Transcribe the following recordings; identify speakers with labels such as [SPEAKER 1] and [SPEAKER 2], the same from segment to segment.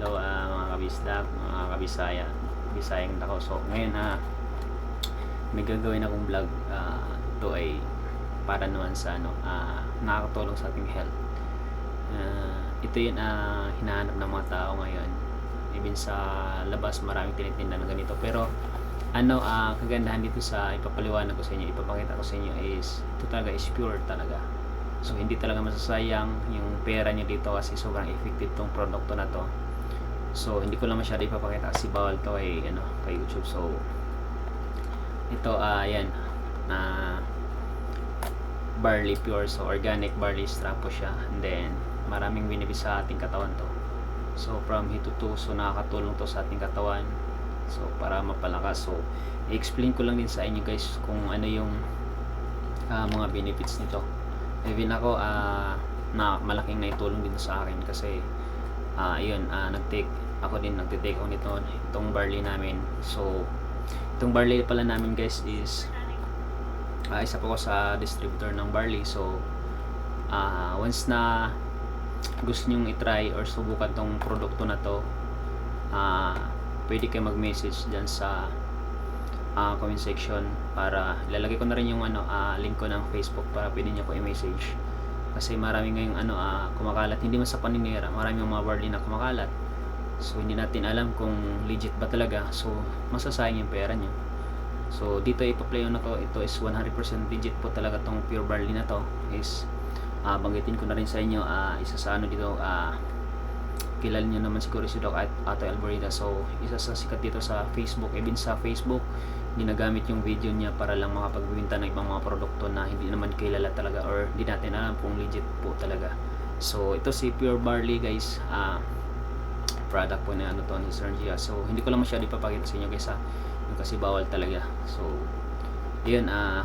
[SPEAKER 1] Hello ah, mga kabisdak, mga kabisaya, bisayang dako. So ngayon ha, may gagawin akong vlog. ah, ito ay para naman sa ano, ah, nakakatulong sa ating health. Ah, ito yun ah, hinahanap ng mga tao ngayon. Even sa labas maraming tinitinda ng ganito. Pero ano ah kagandahan dito sa ipapaliwanag ko sa inyo, ipapakita ko sa inyo is ito talaga is pure talaga. So hindi talaga masasayang yung pera niyo dito kasi sobrang effective tong produkto na to. So hindi ko lang masyado ipapakita kasi bawal to kay ano kay YouTube. So ito ah yan na barley pure so organic barley extract po siya and then maraming benefits sa ating katawan to. So from toe so nakakatulong to sa ating katawan. So para mapalakas. So i-explain ko lang din sa inyo guys kung ano yung ah, mga benefits nito even ako ah na malaking naitulong din sa akin kasi ah yun ah nag-take ako din nagte-take ako nito itong barley namin. So itong barley pala namin guys is ah, isa po ako sa distributor ng barley. So ah once na gusto nyong i-try or subukan tong produkto na to ah pwede kayo mag-message dyan sa ah, comment section para ilalagay ko na rin yung ano ah, link ko ng Facebook para pwede niyo ko i-message kasi marami ngayong ano ah, kumakalat. Hindi man sa paninira marami yung mga barley na kumakalat. So hindi natin alam kung legit ba talaga. So masasayang yung pera nyo so dito ipa-play na to ito is 100% legit po talaga tong pure barley na to. Is ah, banggitin ko na rin sa inyo ah, isa sa ano dito ah, kilala nyo naman siguro si Doc At- Ato Alborida. So isa sa sikat dito sa Facebook even sa Facebook ginagamit yung video niya para lang makapagbenta ng ibang mga produkto na hindi naman kilala talaga or hindi natin alam kung legit po talaga. So ito si Pure Barley guys. Ah product po na ano to ni Sir Gia. So hindi ko lang masyado ipapakita sa inyo guys ha. Kasi bawal talaga. So yun ah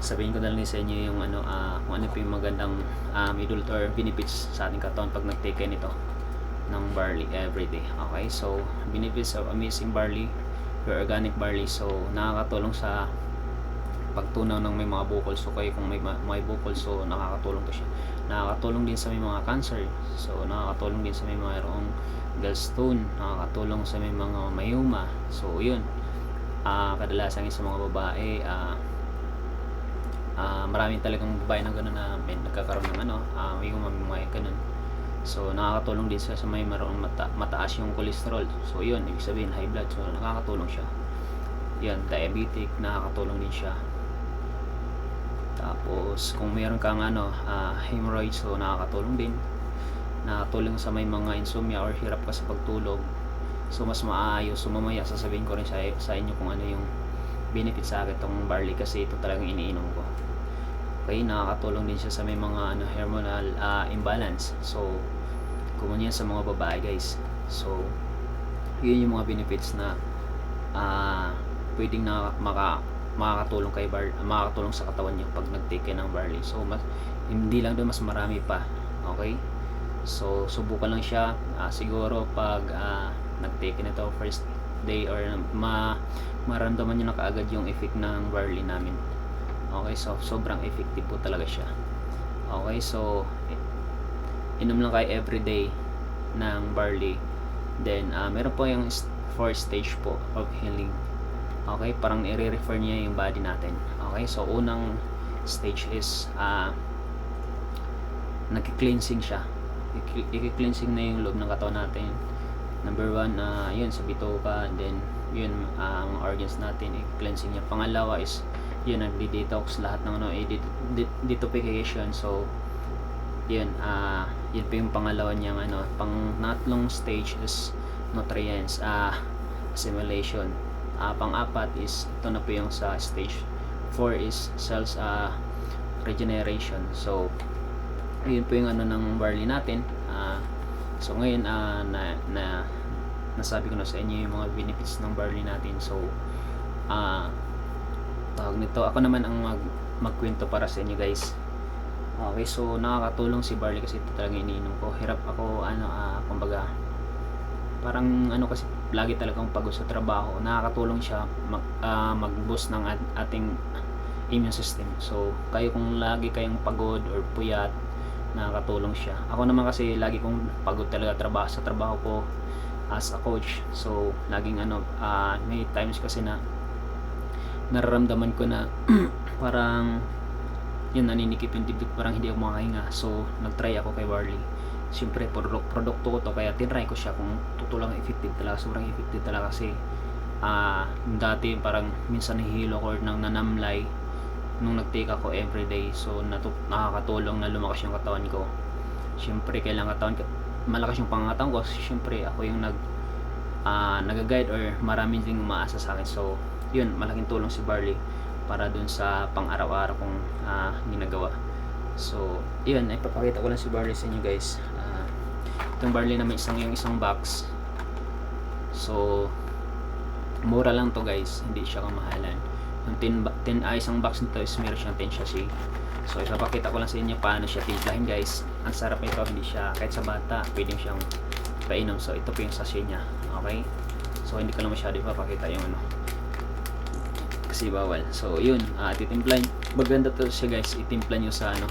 [SPEAKER 1] sabihin ko na lang sa inyo yung ano ah, kung ano po yung magandang ah, middle or benefits sa ating katawan pag nag-take nito ng barley everyday. Okay? So benefits of amazing barley pure organic barley. So nakakatulong sa pagtunaw ng may mga bukol so kayo kung may ma- may bukol so nakakatulong to siya. Nakakatulong din sa may mga cancer. So nakakatulong din sa may mayroong gallstone. Nakakatulong sa may mga mayuma. So yun. Ah kadalasan sa mga babae ah ah maraming talagang babae na gano'n na may nagkakaroon ng ano, ah may umamay ganun. So nakakatulong din siya sa may maroon mata, mataas yung cholesterol. So yun, ibig sabihin high blood. So nakakatulong siya. Yan, diabetic, nakakatulong din siya. Tapos kung meron kang ano, ah, hemorrhoids, so nakakatulong din. Nakakatulong sa may mga insomnia or hirap ka sa pagtulog. So mas maayos. So mamaya sasabihin ko rin sa, sa inyo kung ano yung benefit sa akin tong barley kasi ito talagang iniinom ko. Okay, nakakatulong din siya sa may mga ano, hormonal ah, imbalance. So, common yan sa mga babae guys. So, yun yung mga benefits na ah pwedeng na maka, makakatulong kay bar, makakatulong sa katawan niyo pag nag-take ng barley. So, mas, hindi lang doon, mas marami pa. Okay? So, subukan lang siya. Ah, siguro pag ah, nag-take na to first day or ma maramdaman nyo na kaagad yung effect ng barley namin. Okay, so sobrang effective po talaga siya. Okay, so inom lang kayo everyday ng barley. Then, ah meron po yung s- four stage po of healing. Okay, parang i-refer niya yung body natin. Okay, so unang stage is ah nag-cleansing siya. I-cleansing na yung loob ng katawan natin. Number one, ah yun, sa bitoka, and then yun, ah, ang organs natin, i-cleansing niya. Pangalawa is, yun, nagdi-detox lahat ng ano, i- det- detoxification. So, yun, ah yun pa yung pangalawa niyang ano, pang natlong stage is nutrients, ah assimilation. Ah, pang-apat is, ito na po yung sa stage 4 is cells ah regeneration. So, yun po yung ano ng barley natin. Ah, so ngayon ah, na, na nasabi ko na sa inyo yung mga benefits ng barley natin. So, ah tawag nito, ako naman ang mag magkwento para sa inyo guys. Okay, so nakakatulong si barley kasi ito talaga iniinom ko. Hirap ako ano ah kumbaga parang ano kasi lagi talagang pagod sa trabaho. Nakakatulong siya mag, ah, mag-boost ng at- ating immune system. So, kayo kung lagi kayong pagod or puyat, nakakatulong siya. Ako naman kasi lagi kong pagod talaga trabaho sa trabaho ko as a coach. So, laging ano, ah, may times kasi na nararamdaman ko na parang yun naninikip yung dibdib parang hindi ako makahinga. So nagtry ako kay Warley. Siyempre produk produkto ko to. Kaya tinry ko siya kung totoo lang effective talaga. Sobrang effective talaga kasi ah dati parang minsan nahihilo ko ng nanamlay nung nag-take ako everyday. So natu- nakakatulong na lumakas yung katawan ko. Siyempre kailangan katawan malakas yung pangangatawan ko. Siyempre ako yung nag ah nag-guide or maraming ding umaasa sa akin. So yun malaking tulong si Barley para dun sa pang-araw-araw kong ah, ginagawa. So yun ipapakita ko lang si Barley sa inyo guys. Ah, itong Barley na may isang yung isang box. So mura lang to guys. Hindi siya kamahalan. Yung 10, ba- 10 ah, isang box nito is meron siyang 10 sachet so ipapakita ko lang sa inyo paano siya timplahin guys. Ang sarap nito hindi siya kahit sa bata pwede siyang painom. So ito po yung sachet niya. Okay? So hindi ko lang masyado ipapakita yung ano kasi bawal. So yun uh, titimplan maganda to siya guys. Itimplan nyo sa ano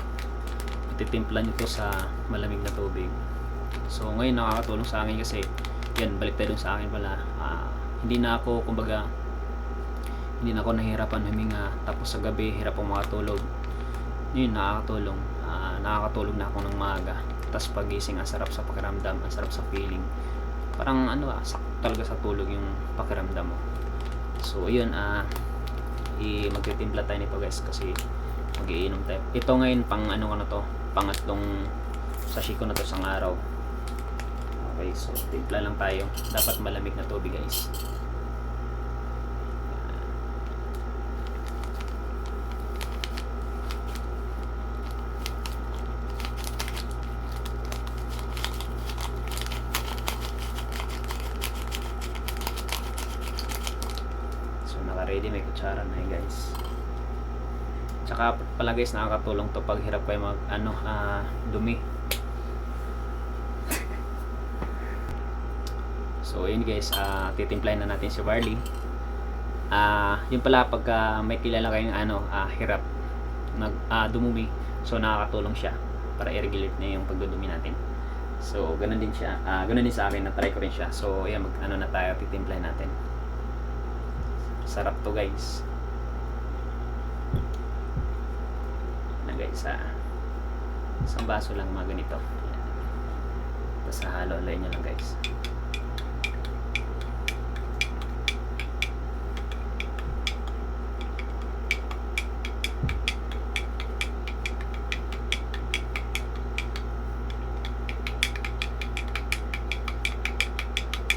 [SPEAKER 1] ititimplan nyo to sa malamig na tubig. So ngayon nakakatulong sa akin kasi yan balik tayo sa akin pala. Ah, hindi na ako kumbaga hindi na ako nahihirapan huminga. Tapos sa gabi hirap akong makatulog. Yun nakakatulong. Ah, nakakatulog na ako ng maaga. Tapos pagising ang sarap sa pakiramdam ang sarap sa feeling. Parang ano ah sakto talaga sa tulog yung pakiramdam mo. So yun ah i magtitimpla tayo nito guys kasi magiinom tayo. Ito ngayon pang ano ko na to pangatlong sashi ko na to sa araw. Okay so timpla lang tayo. Dapat malamig na tubig guys So naka-ready may kutsara na yun guys. Tsaka pala guys nakakatulong to pag hirap kayo mag ano ah, dumi. so yun guys, ah, titimplahin na natin si Barley. Ah, yun pala pagka may kilala kayong ano, ah, hirap nag ah, dumumi. So nakakatulong siya para i-regulate na yung pagdudumi natin. So ganun din siya. Ah, ganun din sa akin na try ko rin siya. So ayan mag ano na tayo titimplahin natin. Sarap to guys. Na guys, ah, isang baso lang mga ganito. Tapos halo-haloy nyo lang guys.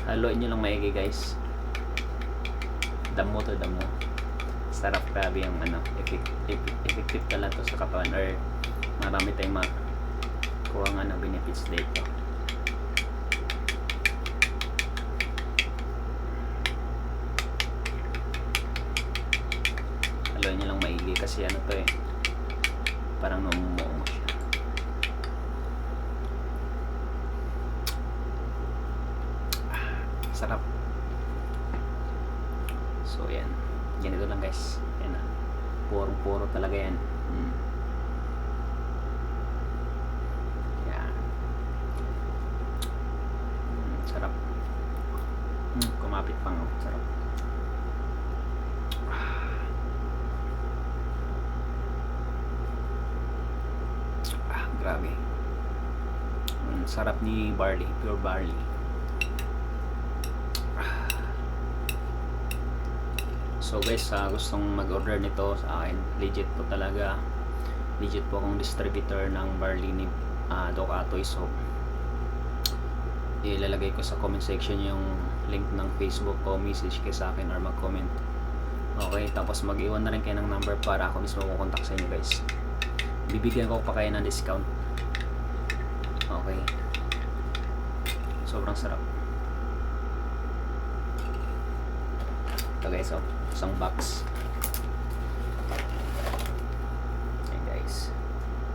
[SPEAKER 1] Haloy nyo lang maigi guys damo to damo sarap grabe yung ano effective, effective pala to sa katawan or marami tayong nga ng benefits dito. Aloy nyo lang maigi kasi ano to eh parang namumuo siya. Ah, sarap So yan. Ganito lang guys. Yan na. Puro-puro talaga yan. Mm. Yan. Mm, sarap. Mm, kumapit pang oh. Sarap. Ah, grabe. Mm, sarap ni barley, pure barley. So guys, sa gustong mag-order nito sa akin, legit po talaga. Legit po akong distributor ng barley ni uh, Doc Atoy. So, ilalagay ko sa comment section yung link ng Facebook ko, message kayo sa akin or mag-comment. Okay, tapos mag-iwan na rin kayo ng number para ako mismo kukontak sa inyo guys. Bibigyan ko pa kayo ng discount. Okay. Sobrang sarap. to guys. Oh, isang box. Ayan guys.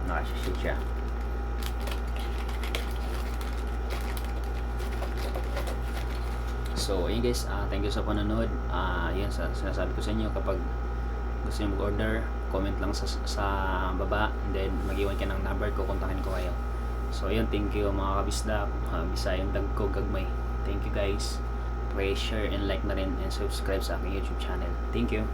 [SPEAKER 1] Nakashoot siya. So, ayun guys, uh, thank you sa panonood. Ah, uh, yan, sa, sinasabi ko sa inyo, kapag gusto nyo mag-order, comment lang sa, sa baba, and then mag-iwan ka ng number ko, kontakin ko kayo. So, ayun, thank you mga kabisda, uh, bisayang dagkog, gagmay. Thank you guys pray, share, and like na rin and subscribe sa aking YouTube channel. Thank you!